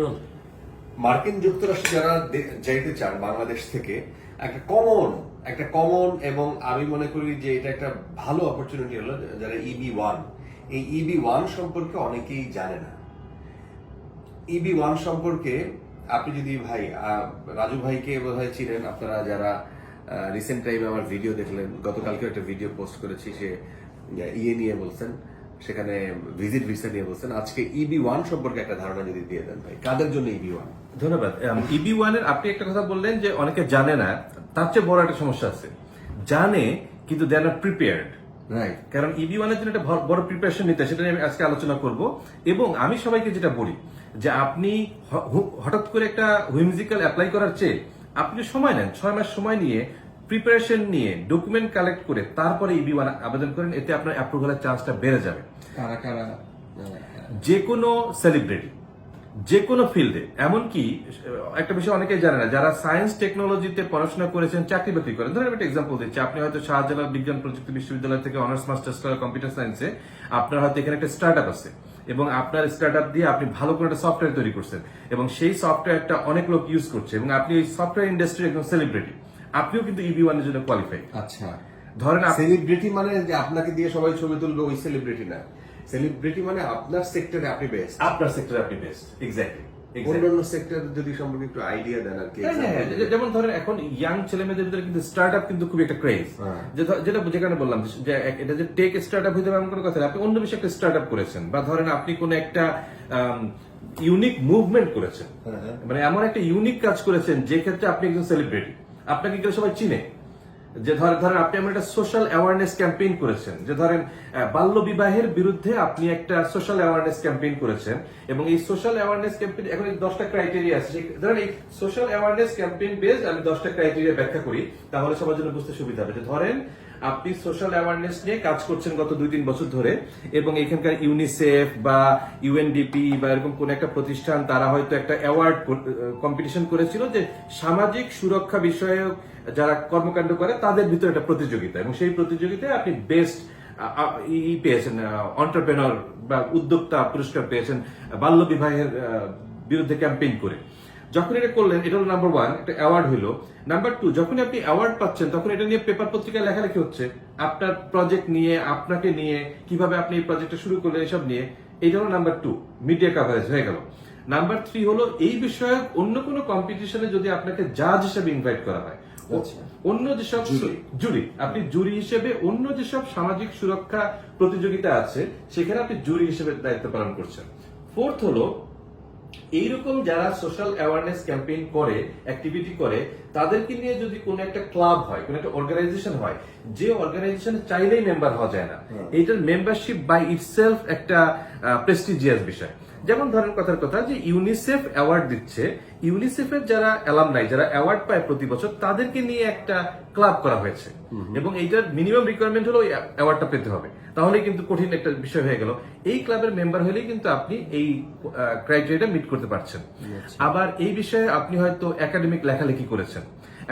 Role মার্কিন যুক্তরাষ্ট্রে যারা যাইতে চান বাংলাদেশ থেকে, একটা কমন একটা কমন এবং আমি মনে করি যে এটা একটা ভালো অপরচুনিটি হলো যারা ইবি ওয়ান এই ইবি ওয়ান সম্পর্কে অনেকেই জানে না। ইবি ওয়ান সম্পর্কে আপনি যদি ভাই রাজু ভাইকে বোধহয় চিনেন, আপনারা যারা রিসেন্ট টাইমে আমার ভিডিও দেখলেন গতকালকে একটা ভিডিও পোস্ট করেছি, সে ইয়ে নিয়ে বলছেন। সেখানে ভিজিট ভিসা নিয়ে বলছেন। আজকে ইবি ওয়ান সম্পর্কে একটা ধারণা যদি দিয়ে দেন ভাই কাদের জন্য ইবি ওয়ান ধন্যবাদ। ইবি ওয়ানের আপনি একটা কথা বললেন যে অনেকে জানে না তার চেয়ে বড় একটা সমস্যা আছে। জানে কিন্তু they are not prepared right কারণ ইবি ওয়ানের জন্য একটা বড় প্রিপারেশন নিতে সেটা নিয়ে আমি আজকে আলোচনা করব। এবং আমি সবাইকে যেটা বলি যে আপনি হঠাৎ করে একটা হুইমজিক্যাল অ্যাপ্লাই করার চেয়ে আপনি সময় নেন ছয় মাস সময় নিয়ে প্রিপারেশন নিয়ে ডকুমেন্ট কালেক্ট করে তারপরে ইবি ওয়ান আবেদন করেন এতে আপনার অ্যাপ্রুভালের চান্সটা বেড়ে যাবে। কারা কারা যে কোনো সেলিব্রিটি যে কোনো ফিল্ডে এমনকি একটা বিষয় অনেকেই জানে না যারা সায়েন্স টেকনোলজিতে পড়াশোনা করেছেন চাকরি বাকরি করেন ধরেন আমি একটা এক্সাম্পল দিচ্ছি আপনি হয়তো শাহজালাল বিজ্ঞান প্রযুক্তি বিশ্ববিদ্যালয় থেকে অনার্স মাস্টার্স করা কম্পিউটার সায়েন্সে আপনার হয়তো এখানে একটা স্টার্ট আছে এবং আপনার স্টার্ট দিয়ে আপনি ভালো করে একটা সফটওয়্যার তৈরি করছেন এবং সেই সফটওয়্যারটা অনেক লোক ইউজ করছে এবং আপনি এই সফটওয়্যার ইন্ডাস্ট্রির একজন সেলিব্রিটি আপনিও কিন্তু ইবি ওয়ানের জন্য কোয়ালিফাই আচ্ছা। ধরেন সেলিব্রিটি মানে যে আপনাকে দিয়ে সবাই ছবি তুলবে ওই সেলিব্রিটি না। সেলিব্রিটি মানে আপনার সেক্টরে আপনি বেস্ট আপনার সেক্টরে আপনি বেস্ট এক্স্যাক্টলি অন্যান্য সেক্টর যদি সম্পর্কে একটু আইডিয়া দেন আর কি। হ্যাঁ, হ্যাঁ, যে- যেমন ধরেন এখন ইয়াং ছেলে মেয়েদের ভিতরে কিন্তু স্টার্ট আপ কিন্তু খুব একটা ক্রেজ হ্যাঁ। যেটা যেখানে বললাম যে এটা যে টেক স্টার্ট আপ হইতে পারে এমন কোনো কথা আপনি অন্য বিষয়ে একটা স্টার্ট আপ করেছেন বা ধরেন আপনি কোন একটা ইউনিক মুভমেন্ট করেছেন। হ্যাঁ, হ্যাঁ। মানে এমন একটা ইউনিক কাজ করেছেন যে ক্ষেত্রে আপনি একজন সেলিব্রিটি আপনাকে কেউ সবাই চিনে? যে ধরেন ধরেন আপনি এমন একটা সোশ্যাল অ্যাওয়ারনেস ক্যাম্পেইন করেছেন, যে ধরেন বাল্য বিবাহের বিরুদ্ধে আপনি একটা সোশ্যাল অ্যাওয়ারনেস ক্যাম্পেইন করেছেন এবং এই সোশ্যাল অ্যাওয়ারনেস ক্যাম্পেইন এখন এই দশটা ক্রাইটেরিয়া আছে ধরেন এই সোশ্যাল অ্যাওয়ারনেস ক্যাম্পেইন বেস আমি দশটা ক্রাইটেরিয়া ব্যাখ্যা করি, তাহলে সবার জন্য বুঝতে সুবিধা হবে। যে ধরেন আপনি সোশ্যাল অ্যাওয়ারনেস নিয়ে কাজ করছেন গত দুই তিন বছর ধরে এবং এখানকার ইউনিসেফ বা ইউএনডিপি বা এরকম কোন একটা প্রতিষ্ঠান, তারা হয়তো একটা অ্যাওয়ার্ড কম্পিটিশন করেছিল যে সামাজিক সুরক্ষা বিষয়ক যারা কর্মকাণ্ড করে, তাদের ভিতরে একটা প্রতিযোগিতা এবং সেই প্রতিযোগিতায় আপনি বেস্ট ই পেয়েছেন অন্টারপ্রেনর বা উদ্যোক্তা পুরস্কার পেয়েছেন বাল্য বিবাহের বিরুদ্ধে ক্যাম্পেইন করে। যখন এটা করলেন এটা হলো নাম্বার ওয়ান একটা অ্যাওয়ার্ড হলো নাম্বার টু যখন আপনি অ্যাওয়ার্ড পাচ্ছেন তখন এটা নিয়ে পেপার পত্রিকায় লেখালেখি হচ্ছে। আপনার প্রজেক্ট নিয়ে আপনাকে নিয়ে কীভাবে আপনি এই প্রজেক্টটা শুরু করলেন এসব নিয়ে। এটা হলো নাম্বার টু মিডিয়া কাভারেজ হয়ে গেল। নাম্বার থ্রি হলো এই বিষয়ে অন্য কোনো কম্পিটিশনে যদি আপনাকে জাজ হিসেবে ইনভাইট করা হয় আচ্ছা। অন্য যেসব। জুরি আপনি জুরি হিসেবে অন্য যেসব সামাজিক সুরক্ষা প্রতিযোগিতা আছে সেখানে আপনি জুরি হিসেবে দায়িত্ব পালন করছেন। ফোর্থ হলো এইরকম যারা সোশ্যাল অ্যাওয়ারনেস ক্যাম্পেইন করে অ্যাক্টিভিটি করে তাদেরকে নিয়ে যদি কোনো একটা ক্লাব হয় কোনো একটা অর্গানাইজেশন হয় যে অর্গানাইজেশন চাইলেই মেম্বার হওয়া যায় না। এইটার মেম্বারশিপ বাই ইটসেলফ একটা প্রেস্টিজিয়াস বিষয়। যেমন ধরেন কথার কথা যে ইউনিসেফ অ্যাওয়ার্ড দিচ্ছে। ইউনিসেফের যারা অ্যালামনাই যারা অ্যাওয়ার্ড পায় প্রতি বছর তাদেরকে নিয়ে একটা ক্লাব করা হয়েছে। এবং এইটার মিনিমাম রিকোয়ারমেন্ট হলো অ্যাওয়ার্ডটা পেতে হবে। তাহলে কিন্তু কঠিন একটা বিষয় হয়ে গেল। এই ক্লাবের মেম্বার হলেই কিন্তু আপনি এই ক্রাইটেরিয়াটা মিট করতে পারছেন। আবার এই বিষয়ে আপনি হয়তো একাডেমিক লেখালেখি করেছেন।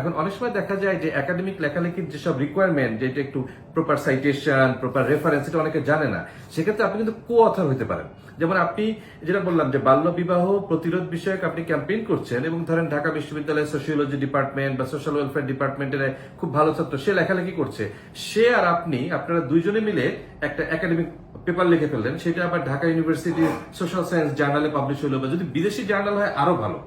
এখন অনেক সময় দেখা যায় যে একাডেমিক লেখালেখির যেসব রিকোয়ারমেন্ট যেটা একটু প্রপার সাইটেশন প্রপার রেফারেন্স এটা অনেকে জানে না, সেক্ষেত্রে আপনি কিন্তু কো অথার হতে পারেন। যেমন আপনি যেটা বললাম যে বাল্য বিবাহ প্রতিরোধ বিষয়ক আপনি ক্যাম্পেইন করছেন এবং ধরেন ঢাকা বিশ্ববিদ্যালয়ের সোশিওলজি ডিপার্টমেন্ট বা সোশ্যাল ওয়েলফেয়ার ডিপার্টমেন্টের খুব ভালো ছাত্র, সে লেখালেখি করছে। সে আর আপনি, আপনারা দুইজনে মিলে একটা একাডেমিক পেপার লিখে ফেললেন, সেটা আবার ঢাকা ইউনিভার্সিটি সোশ্যাল সায়েন্স জার্নালে পাবলিশ হলো বা যদি বিদেশি জার্নাল হয়, আরও ভালো।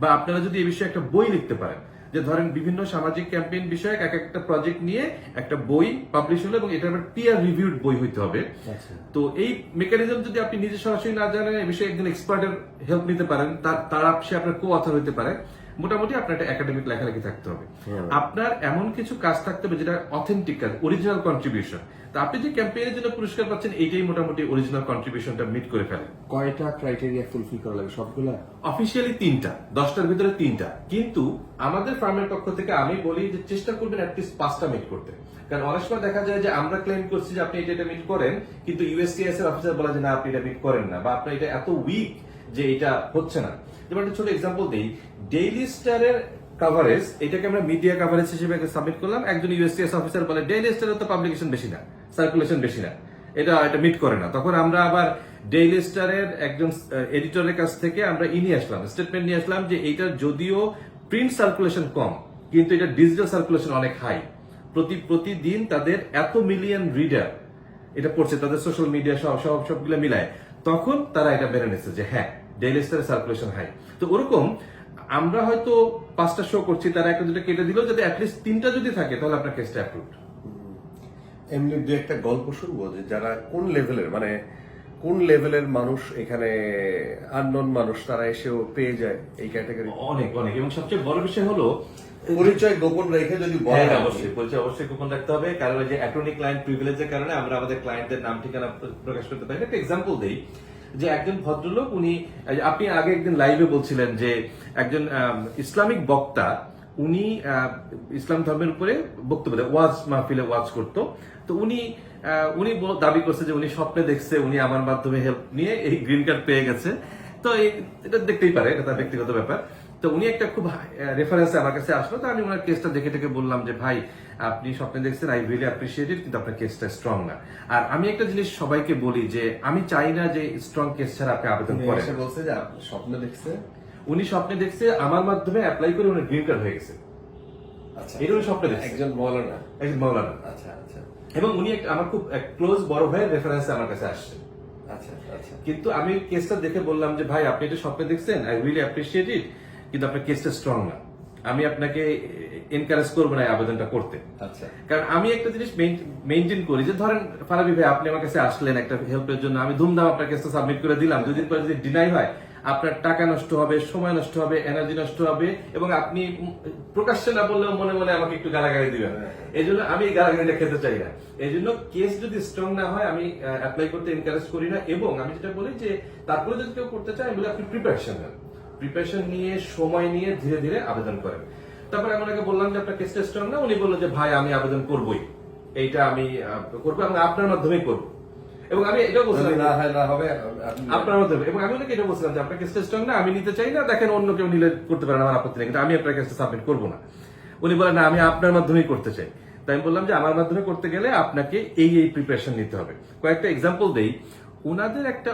বা আপনারা যদি এই বিষয়ে একটা বই লিখতে পারেন। যে ধরেন বিভিন্ন সামাজিক ক্যাম্পেইন বিষয়ক এক একটা প্রজেক্ট নিয়ে একটা বই পাবলিশ হলো এবং এটা আবার পিয়ার রিভিউড বই হইতে হবে। আচ্ছা। তো এই মেকানিজম যদি আপনি নিজে সরাসরি না জানেন এই বিষয়ে একজন এক্সপার্টের হেল্প নিতে পারেন তার তারা সে আপনার কো অথর হতে পারে। মোটামুটি আপনার একটা একাডেমিক লেখালেখি থাকতে হবে। হ্যাঁ। আপনার এমন কিছু কাজ থাকতে হবে যেটা অথেন্টিক কাজ অরিজিনাল কন্ট্রিবিউশন তা আপনি যে ক্যাম্পেইনের জন্য পুরস্কার পাচ্ছেন এইটাই মোটামুটি অরিজিনাল কন্ট্রিবিউশনটা মিট করে ফেলে। কয়টা ক্রাইটেরিয়া ফুলফিল করা লাগে? সবগুলা? অফিসিয়ালি তিনটা দশটার ভিতরে তিনটা। কিন্তু আমাদের ফার্মের পক্ষ থেকে আমি বলি যে চেষ্টা করবেন অ্যাটলিস্ট পাঁচটা মিট করতে। কারণ অনেক সময় দেখা যায় যে আমরা ক্লেম করছি যে আপনি এটা এটা মিট করেন কিন্তু ইউএসটিএস এর অফিসার বলা যে না আপনি এটা মিট করেন না। বা আপনার এটা এত উইক যে এটা হচ্ছে না। যেমন একটা ছোট এক্সাম্পল দিই। ডেইলি স্টারের কাভারেজ এটাকে আমরা মিডিয়া কাভারেজ হিসেবে সাবমিট করলাম। একজন ইউএসটিএস অফিসার বলে ডেইলি স্টারের তো পাবলিকেশন বেশি না সার্কুলেশন বেশি না। এটা এটা মিট করে না। তখন আমরা আবার ডেইলি স্টারের একজন এডিটরের কাছ থেকে আমরা ই নিয়ে আসলাম স্টেটমেন্ট নিয়ে আসলাম যে এইটার যদিও প্রিন্ট সার্কুলেশন কম, কিন্তু এটা ডিজিটাল সার্কুলেশন অনেক হাই প্রতি, প্রতিদিন তাদের এত মিলিয়ন রিডার এটা পড়ছে, তাদের সোশ্যাল মিডিয়া সব সব, সবগুলো মিলায়। তখন তারা এটা বেড়ে নিচ্ছে যে হ্যাঁ ডেইলি স্টারের সার্কুলেশন হাই তো ওরকম আমরা হয়তো পাঁচটা শো করছি তারা একটা দুটো কেটে দিল অ্যাটলিস্ট তিনটা যদি থাকে তাহলে আপনার কেসটা এমনি দু একটা গল্প শুনব যে যারা কোন লেভেলের মানে কোন লেভেলের মানুষ এখানে আননোন মানুষ তারা এসেও পেয়ে যায় এই ক্যাটাগরি অনেক অনেক। এবং সবচেয়ে বড় বিষয় হলো পরিচয় গোপন রেখে যদি হ্যাঁ বলেন অবশ্যই পরিচয় অবশ্যই গোপন রাখতে হবে। কারণ যে অ্যাটর্নি ক্লায়েন্ট প্রিভিলেজের কারণে আমরা আমাদের ক্লায়েন্টের নাম ঠিকানা প্রকাশ করতে পারি। একটা এক্সাম্পল দেই। যে একজন ভদ্রলোক, উনি, আপনি আগে একদিন লাইভে বলছিলেন যে একজন ইসলামিক বক্তা, উনি ইসলাম ধর্মের উপরে বক্তব্য দেয়, ওয়াজ মাহফিলে ওয়াজ করতো। তো উনি উনি দাবি করছে যে উনি স্বপ্নে দেখছে, উনি আমার মাধ্যমে হেল্প নিয়ে এই গ্রিন কার্ড পেয়ে গেছে। তো এটা দেখতেই পারে, এটা তার ব্যক্তিগত ব্যাপার। তো উনি একটা খুব রেফারেন্সে আমার কাছে আসলো। তো আমি ওনার কেসটা দেখে দেখে বললাম যে ভাই আপনি স্বপ্নে দেখছেন আই রিয়েলি অ্যাপ্রিসিয়েট ইট কিন্তু আপনার কেসটা স্ট্রং না। আর আমি একটা জিনিস সবাইকে বলি যে আমি চাই না যে স্ট্রং কেস ছাড়া আপনি আবেদন করেন। বলছে যে স্বপ্ন দেখছে? উনি স্বপ্নে দেখছে আমার মাধ্যমে অ্যাপ্লাই করে উনি গ্রিন কার্ড হয়ে গেছে। আচ্ছা। এটা উনি স্বপ্নে দেখছে। একজন মৌলানা। একজন মৌলানা। আচ্ছা আচ্ছা। এবং উনি একটা আমার খুব ক্লোজ বড় ভাইয়ের রেফারেন্সে আমার কাছে আসছে। আচ্ছা আচ্ছা। কিন্তু আমি কেসটা দেখে বললাম যে ভাই আপনি এটা স্বপ্নে দেখছেন আই রিয়েলি অ্যাপ্রিসিয়েট ইট কিন্তু আপনার কেসটা স্ট্রং না। আমি আপনাকে এনকারেজ করব না আবেদনটা করতে। আচ্ছা। কারণ আমি একটা জিনিস মেনটেন করি যে ধরেন ফারাবি ভাই আপনি আমার কাছে আসলেন একটা হেল্পের জন্য আমি ধুমধাম আপনার কেসটা সাবমিট করে দিলাম। দুদিন পরে যদি ডিনাই হয় আপনার টাকা নষ্ট হবে সময় নষ্ট হবে এনার্জি নষ্ট হবে এবং আপনি প্রকাশ্যে না বললেও মনে মনে আমাকে একটু গালাগালি দিবেন। এই জন্য আমি এই গালাগালিটা খেতে চাই না। এই জন্য কেস যদি স্ট্রং না হয় আমি অ্যাপ্লাই করতে এনকারেজ করি না। এবং আমি যেটা বলি যে তারপরে যদি কেউ করতে চায় আমি বলি আপনি প্রিপারেশন নেন। প্রিপারেশন নিয়ে সময় নিয়ে ধীরে ধীরে আবেদন করেন। তারপরে আমি ওনাকে বললাম যে আপনার কেসটা স্ট্রং না? উনি বলল যে ভাই আমি আবেদন করবই। এইটা আমি করব এবং আপনার মাধ্যমেই করব। এবং আমি এটাও বলছিলাম না না হবে আপনার মাধ্যমে। এবং আমি ওনাকে এটা বলছিলাম যে আপনার কেসটা স্ট্রং না আমি নিতে চাই না দেখেন অন্য কেউ নিলে করতে পারেন আমার আপত্তি নেই কিন্তু আমি আপনার কেসটা সাবমিট করব না। উনি বলেন না আমি আপনার মাধ্যমেই করতে চাই। তাই আমি বললাম যে আমার মাধ্যমে করতে গেলে আপনাকে এই এই প্রিপারেশন নিতে হবে। কয়েকটা এক্সাম্পল দেই। উনাদের একটা